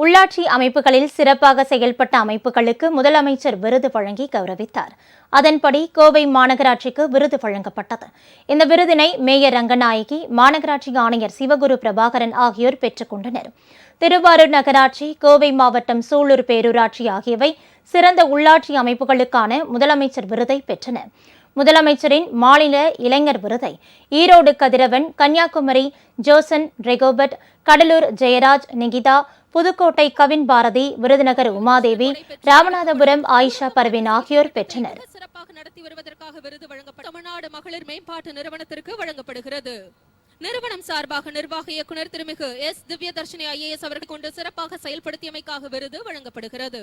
உள்ளாட்சி அமைப்புகளில் சிறப்பாக செயல்பட்ட அமைப்புகளுக்கு முதலமைச்சர் விருது வழங்கி கௌரவித்தார். அதன்படி கோவை மாநகராட்சிக்கு விருது வழங்கப்பட்டது. இந்த விருதினை மேயர் ரங்கநாயகி மாநகராட்சி ஆணையர் சிவகுரு பிரபாகரன் ஆகியோர் பெற்றுக் கொண்டனர். திருவாரூர் நகராட்சி கோவை மாவட்டம் சூலூர் பேரூராட்சி ஆகியவை சிறந்த உள்ளாட்சி அமைப்புகளுக்கான முதலமைச்சர் விருதை பெற்றன. முதலமைச்சரின் மாநில இளைஞர் விருதை. ஈரோடு கதிரவன் கன்னியாகுமரி ஜோசன் ரெகோபட் கடலூர் ஜெயராஜ் நிகிதா புதுக்கோட்டை கவின் பாரதி விருதுநகர் உமாதேவி ராமநாதபுரம் ஆயிஷா பரவின் ஆகியோர் பெற்றனர். சிறப்பாக நடத்தி வருவதற்காக விருது வழங்கப்படும் தமிழ்நாடு மகளிர் மேம்பாட்டு நிறுவனத்திற்கு வழங்கப்படுகிறது. நிறுவனம் சார்பாக நிர்வாக இயக்குனர் திருமிகு எஸ். திவ்யதர்ஷினி ஐஏஎஸ் அவர்கள் கொண்டு சிறப்பாக செயல்படுத்தியமைக்காக விருது வழங்கப்படுகிறது.